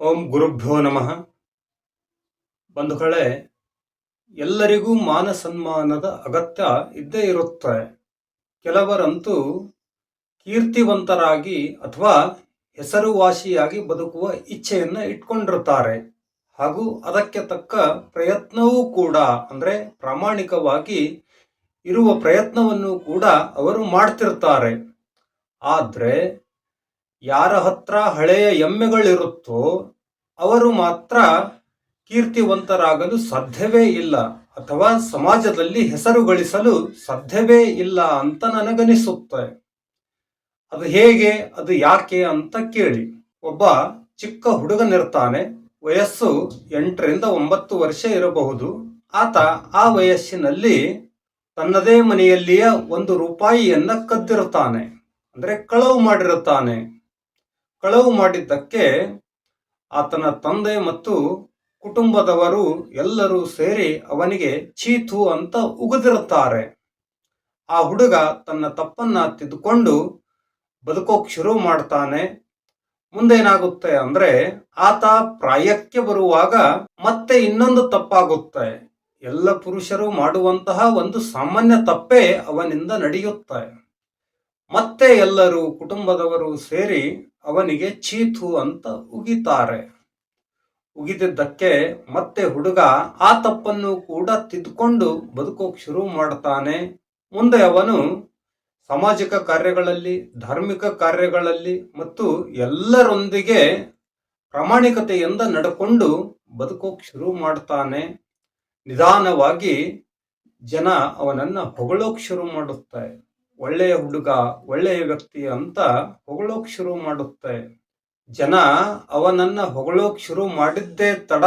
ಓಂ ಗುರುಭ್ಯೋ ನಮಃ. ಬಂಧುಗಳೇ, ಎಲ್ಲರಿಗೂ ಮಾನ ಸನ್ಮಾನದ ಅಗತ್ಯ ಇದ್ದೇ ಇರುತ್ತೆ. ಕೆಲವರಂತೂ ಕೀರ್ತಿವಂತರಾಗಿ ಅಥವಾ ಹೆಸರುವಾಸಿಯಾಗಿ ಬದುಕುವ ಇಚ್ಛೆಯನ್ನು ಇಟ್ಕೊಂಡಿರ್ತಾರೆ. ಹಾಗೂ ಅದಕ್ಕೆ ತಕ್ಕ ಪ್ರಯತ್ನವೂ ಕೂಡ, ಅಂದರೆ ಪ್ರಾಮಾಣಿಕವಾಗಿ ಇರುವ ಪ್ರಯತ್ನವನ್ನು ಕೂಡ ಅವರು ಮಾಡ್ತಿರ್ತಾರೆ. ಆದರೆ ಯಾರ ಹತ್ರ ಹಳೆಯ ಎಮ್ಮೆಗಳಿರುತ್ತೋ ಅವರು ಮಾತ್ರ ಕೀರ್ತಿವಂತರಾಗಲು ಸಾಧ್ಯವೇ ಇಲ್ಲ ಅಥವಾ ಸಮಾಜದಲ್ಲಿ ಹೆಸರು ಗಳಿಸಲು ಸಾಧ್ಯವೇ ಇಲ್ಲ ಅಂತ ನನಗನಿಸುತ್ತೆ. ಅದು ಹೇಗೆ, ಅದು ಯಾಕೆ ಅಂತ ಕೇಳಿ. ಒಬ್ಬ ಚಿಕ್ಕ ಹುಡುಗನಿರ್ತಾನೆ, ವಯಸ್ಸು ಎಂಟರಿಂದ ಒಂಬತ್ತು ವರ್ಷ ಇರಬಹುದು. ಆತ ಆ ವಯಸ್ಸಿನಲ್ಲಿ ತನ್ನದೇ ಮನೆಯಲ್ಲಿಯ ಒಂದು ರೂಪಾಯಿಯನ್ನ ಕದ್ದಿರುತ್ತಾನೆ, ಅಂದ್ರೆ ಕಳವು ಮಾಡಿರುತ್ತಾನೆ. ಕಳವು ಮಾಡಿದ್ದಕ್ಕೆ ಆತನ ತಂದೆ ಮತ್ತು ಕುಟುಂಬದವರು ಎಲ್ಲರೂ ಸೇರಿ ಅವನಿಗೆ ಚೀತು ಅಂತ ಉಗಿದಿರುತ್ತಾರೆ. ಆ ಹುಡುಗ ತನ್ನ ತಪ್ಪನ್ನ ತಿದ್ದುಕೊಂಡು ಬದುಕೋಕ್ ಶುರು ಮಾಡ್ತಾನೆ. ಮುಂದೇನಾಗುತ್ತೆ ಅಂದ್ರೆ, ಆತ ಪ್ರಾಯಕ್ಕೆ ಬರುವಾಗ ಮತ್ತೆ ಇನ್ನೊಂದು ತಪ್ಪಾಗುತ್ತೆ. ಎಲ್ಲ ಪುರುಷರು ಮಾಡುವಂತಹ ಒಂದು ಸಾಮಾನ್ಯ ತಪ್ಪೇ ಅವನಿಂದ ನಡೆಯುತ್ತೆ. ಮತ್ತೆ ಎಲ್ಲರೂ ಕುಟುಂಬದವರು ಸೇರಿ ಅವನಿಗೆ ಚೀತು ಅಂತ ಉಗಿತಾರೆ. ಉಗಿದಿದ್ದಕ್ಕೆ ಮತ್ತೆ ಹುಡುಗ ಆ ತಪ್ಪನ್ನು ಕೂಡ ತಿದ್ದುಕೊಂಡು ಬದುಕೋಕ್ ಶುರು ಮಾಡ್ತಾನೆ. ಮುಂದೆ ಅವನು ಸಾಮಾಜಿಕ ಕಾರ್ಯಗಳಲ್ಲಿ, ಧಾರ್ಮಿಕ ಕಾರ್ಯಗಳಲ್ಲಿ ಮತ್ತು ಎಲ್ಲರೊಂದಿಗೆ ಪ್ರಾಮಾಣಿಕತೆಯಿಂದ ನಡ್ಕೊಂಡು ಬದುಕೋಕ್ ಶುರು ಮಾಡ್ತಾನೆ. ನಿಧಾನವಾಗಿ ಜನ ಅವನನ್ನ ಹೊಗಳೋಕ್ ಶುರು ಮಾಡುತ್ತೆ. ಒಳ್ಳೆಯ ಹುಡುಗ, ಒಳ್ಳೆಯ ವ್ಯಕ್ತಿ ಅಂತ ಹೊಗಳೋಕ್ ಶುರು ಮಾಡುತ್ತೆ. ಜನ ಅವನನ್ನ ಹೊಗಳೋಕ್ ಶುರು ಮಾಡಿದ್ದೇ ತಡ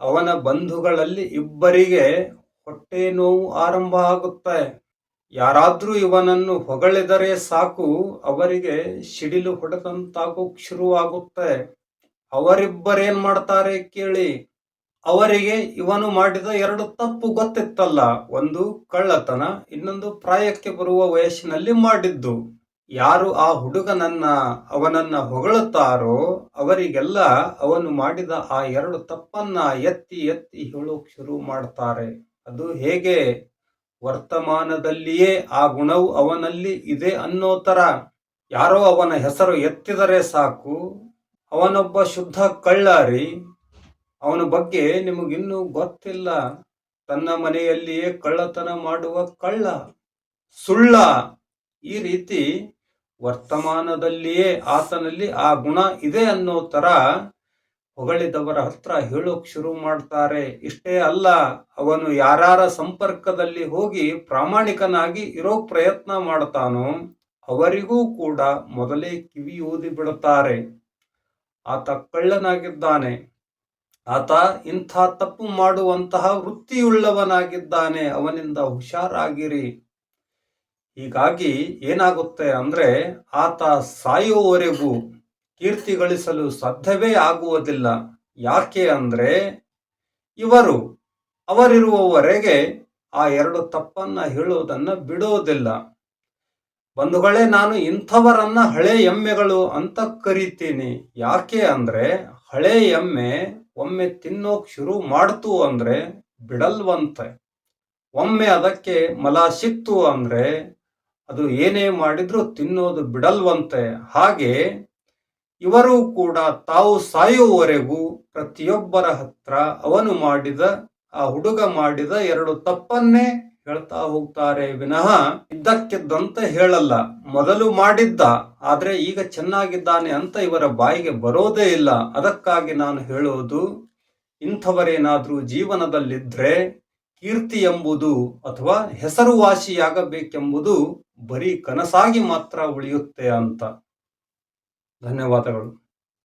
ಅವನ ಬಂಧುಗಳಲ್ಲಿ ಇಬ್ಬರಿಗೆ ಹೊಟ್ಟೆ ನೋವು ಆರಂಭ ಆಗುತ್ತೆ. ಯಾರಾದ್ರೂ ಇವನನ್ನು ಹೊಗಳಿದರೆ ಸಾಕು, ಅವರಿಗೆ ಸಿಡಿಲು ಹೊಡೆದಂತಾಗೋಕ್ ಶುರುವಾಗುತ್ತೆ. ಅವರಿಬ್ಬರೇನ್ ಮಾಡ್ತಾರೆ ಕೇಳಿ. ಅವರಿಗೆ ಇವನು ಮಾಡಿದ ಎರಡು ತಪ್ಪು ಗೊತ್ತಿತ್ತಲ್ಲ. ಒಂದು ಕಳ್ಳತನ, ಇನ್ನೊಂದು ಪ್ರಾಯಕ್ಕೆ ಬರುವ ವಯಸ್ಸಿನಲ್ಲಿ ಮಾಡಿದ್ದು. ಯಾರು ಆ ಹುಡುಗನನ್ನ, ಅವನನ್ನ ಹೊಗಳುತ್ತಾರೋ, ಅವರಿಗೆಲ್ಲ ಅವನು ಮಾಡಿದ ಆ ಎರಡು ತಪ್ಪನ್ನ ಎತ್ತಿ ಎತ್ತಿ ಹೇಳೋಕ್ ಶುರು ಮಾಡ್ತಾರೆ. ಅದು ಹೇಗೆ? ವರ್ತಮಾನದಲ್ಲಿಯೇ ಆ ಗುಣವು ಅವನಲ್ಲಿ ಇದೆ ಅನ್ನೋ ತರ ಯಾರೋ ಅವನ ಹೆಸರು ಎತ್ತಿದರೆ ಸಾಕು. ಅವನೊಬ್ಬ ಶುದ್ಧ ಕಳ್ಳಾರಿ ಅವನ ಬಗ್ಗೆ ನಿಮಗಿನ್ನೂ ಗೊತ್ತಿಲ್ಲ. ತನ್ನ ಮನೆಯಲ್ಲಿಯೇ ಕಳ್ಳತನ ಮಾಡುವ ಕಳ್ಳ, ಸುಳ್ಳ. ಈ ರೀತಿ ವರ್ತಮಾನದಲ್ಲಿಯೇ ಆತನಲ್ಲಿ ಆ ಗುಣ ಇದೆ ಅನ್ನೋ ತರ ಹೊಗಳಿದವರ ಹತ್ರ ಹೇಳೋಕ್ ಶುರು ಮಾಡ್ತಾರೆ. ಇಷ್ಟೇ ಅಲ್ಲ, ಅವನು ಯಾರ ಸಂಪರ್ಕದಲ್ಲಿ ಹೋಗಿ ಪ್ರಾಮಾಣಿಕನಾಗಿ ಇರೋ ಪ್ರಯತ್ನ ಮಾಡ್ತಾನೋ ಅವರಿಗೂ ಕೂಡ ಮೊದಲೇ ಕಿವಿ ಊದಿ ಬಿಡುತ್ತಾರೆ. ಆತ ಕಳ್ಳನಾಗಿದ್ದಾನೆ. ಆತ ಇಂಥ ತಪ್ಪು ಮಾಡುವಂತಹ ವೃತ್ತಿಯುಳ್ಳವನಾಗಿದ್ದಾನೆ, ಅವನಿಂದ ಹುಷಾರಾಗಿರಿ. ಹೀಗಾಗಿ ಏನಾಗುತ್ತೆ ಅಂದ್ರೆ, ಆತ ಸಾಯುವವರೆಗೂ ಕೀರ್ತಿ ಗಳಿಸಲು ಸಾಧ್ಯವೇ ಆಗುವುದಿಲ್ಲ. ಯಾಕೆ ಅಂದ್ರೆ, ಇವರು ಅವರಿರುವವರೆಗೆ ಆ ಎರಡು ತಪ್ಪನ್ನ ಹೇಳುವುದನ್ನ ಬಿಡೋದಿಲ್ಲ. ಬಂಧುಗಳೇ, ನಾನು ಇಂಥವರನ್ನ ಹಳೆ ಎಮ್ಮೆಗಳು ಅಂತ ಕರಿತೀನಿ. ಯಾಕೆ ಅಂದ್ರೆ, ಹಳೆ ಎಮ್ಮೆ ಒಮ್ಮೆ ತಿನ್ನೋಕ್ ಶುರು ಮಾಡ್ತು ಅಂದ್ರೆ ಬಿಡಲ್ವಂತೆ. ಒಮ್ಮೆ ಅದಕ್ಕೆ ಮಲ ಸಿಕ್ತು ಅಂದ್ರೆ ಅದು ಏನೇ ಮಾಡಿದ್ರು ತಿನ್ನೋದು ಬಿಡಲ್ವಂತೆ. ಹಾಗೆ ಇವರು ಕೂಡ ತಾವು ಸಾಯುವವರೆಗೂ ಪ್ರತಿಯೊಬ್ಬರ ಹತ್ರ ಅವನು ಮಾಡಿದ, ಆ ಹುಡುಗ ಮಾಡಿದ ಎರಡು ತಪ್ಪನ್ನೇ ಹೇಳ್ತಾ ಹೋಗ್ತಾರೆ ವಿನಃ ಇದ್ದಕ್ಕಿದ್ದಂತ ಹೇಳಲ್ಲ. ಮೊದಲು ಮಾಡಿದ್ದ, ಆದ್ರೆ ಈಗ ಚೆನ್ನಾಗಿದ್ದಾನೆ ಅಂತ ಇವರ ಬಾಯಿಗೆ ಬರೋದೇ ಇಲ್ಲ. ಅದಕ್ಕಾಗಿ ನಾನು ಹೇಳೋದು, ಇಂಥವರೇನಾದ್ರೂ ಜೀವನದಲ್ಲಿದ್ರೆ ಕೀರ್ತಿ ಎಂಬುದು ಅಥವಾ ಹೆಸರುವಾಸಿಯಾಗಬೇಕೆಂಬುದು ಬರೀ ಕನಸಾಗಿ ಮಾತ್ರ ಉಳಿಯುತ್ತೆ ಅಂತ. ಧನ್ಯವಾದಗಳು.